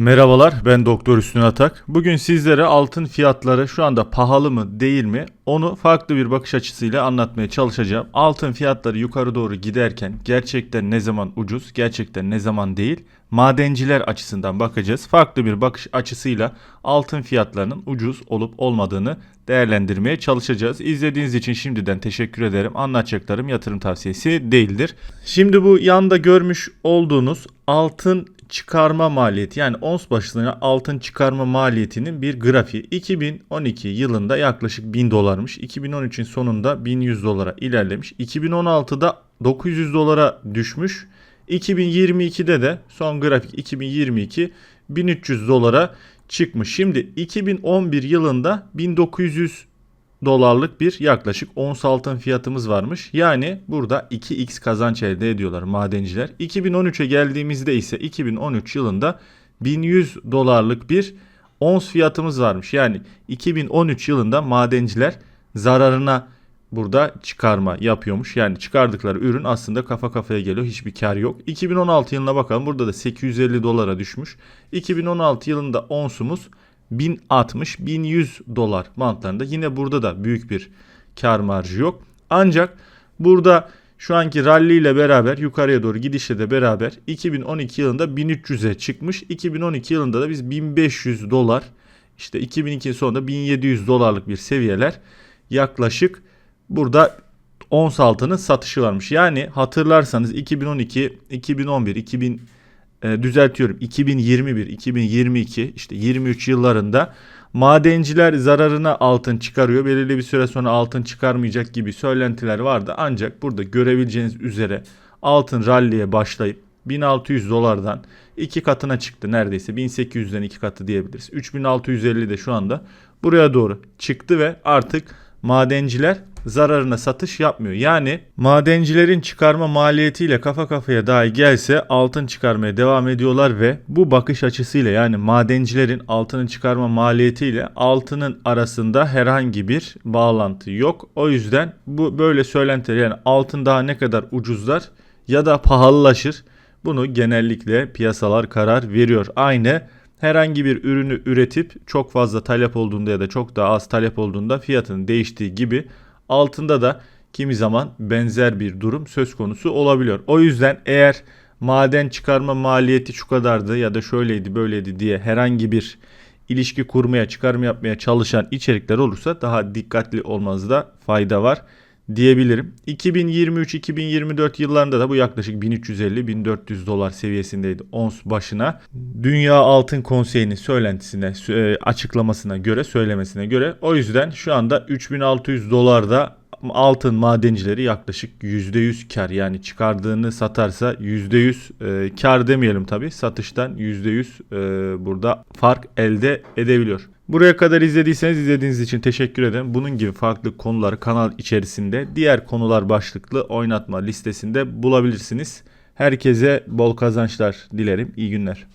Merhabalar ben Doktor Üstün Atak. Bugün sizlere altın fiyatları şu anda pahalı mı değil mi onu farklı bir bakış açısıyla anlatmaya çalışacağım. Altın fiyatları yukarı doğru giderken gerçekten ne zaman ucuz gerçekten ne zaman değil madenciler açısından bakacağız. Farklı bir bakış açısıyla altın fiyatlarının ucuz olup olmadığını değerlendirmeye çalışacağız. İzlediğiniz için şimdiden teşekkür ederim. Anlatacaklarım yatırım tavsiyesi değildir. Şimdi bu yanda görmüş olduğunuz altın çıkarma maliyeti yani ons başına altın çıkarma maliyetinin bir grafiği 2012 yılında yaklaşık 1000 dolarmış. 2013'ün sonunda 1100 dolara ilerlemiş. 2016'da 900 dolara düşmüş. 2022'de de son grafik 2022 1300 dolara çıkmış. Şimdi 2011 yılında 1900 dolarlık bir yaklaşık ons altın fiyatımız varmış. Yani burada 2x kazanç elde ediyorlar madenciler. 2013'e geldiğimizde ise 2013 yılında 1100 dolarlık bir ons fiyatımız varmış. Yani 2013 yılında madenciler zararına burada çıkarma yapıyormuş. Yani çıkardıkları ürün aslında kafa kafaya geliyor. Hiçbir kar yok. 2016 yılına bakalım. Burada da 850 dolara düşmüş. 2016 yılında onsumuz 1060 1100 dolar bantlarında. Yine burada da büyük bir kar marjı yok. Ancak burada şu anki rally ile beraber yukarıya doğru gidişle de beraber 2012 yılında 1300'e çıkmış. 2012 yılında da biz 1500 dolar işte 2002 sonunda 1700 dolarlık bir seviyeler yaklaşık burada ons altının satışı varmış. Yani hatırlarsanız 2012, 2011, 2000 e, düzeltiyorum 2021, 2022 işte 23 yıllarında madenciler zararına altın çıkarıyor. Belirli bir süre sonra altın çıkarmayacak gibi söylentiler vardı. Ancak burada görebileceğiniz üzere altın ralliye başlayıp 1600 dolardan iki katına çıktı neredeyse 1800'den iki katı diyebiliriz. 3650 de şu anda buraya doğru çıktı ve artık madenciler zararına satış yapmıyor. Yani madencilerin çıkarma maliyetiyle kafa kafaya dahi gelse altın çıkarmaya devam ediyorlar ve bu bakış açısıyla yani madencilerin altının çıkarma maliyetiyle altının arasında herhangi bir bağlantı yok. O yüzden bu böyle söylentiler yani altın daha ne kadar ucuzlar ya da pahalılaşır bunu genellikle piyasalar karar veriyor. Aynı herhangi bir ürünü üretip çok fazla talep olduğunda ya da çok daha az talep olduğunda fiyatının değiştiği gibi altında da kimi zaman benzer bir durum söz konusu olabiliyor. O yüzden eğer maden çıkarma maliyeti şu kadardı ya da şöyleydi böyleydi diye herhangi bir ilişki kurmaya çıkarma yapmaya çalışan içerikler olursa daha dikkatli olmanızda fayda var diyebilirim. 2023-2024 yıllarında da bu yaklaşık 1350-1400 dolar seviyesindeydi ons başına. Dünya Altın Konseyi'nin söylentisine, e, açıklamasına göre, söylemesine göre. O yüzden şu anda 3600 dolarda altın madencileri yaklaşık %100 kar yani çıkardığını satarsa %100 e, kar demeyelim tabi satıştan %100 e, burada fark elde edebiliyor. Buraya kadar izlediyseniz izlediğiniz için teşekkür ederim. Bunun gibi farklı konuları kanal içerisinde diğer konular başlıklı oynatma listesinde bulabilirsiniz. Herkese bol kazançlar dilerim. İyi günler.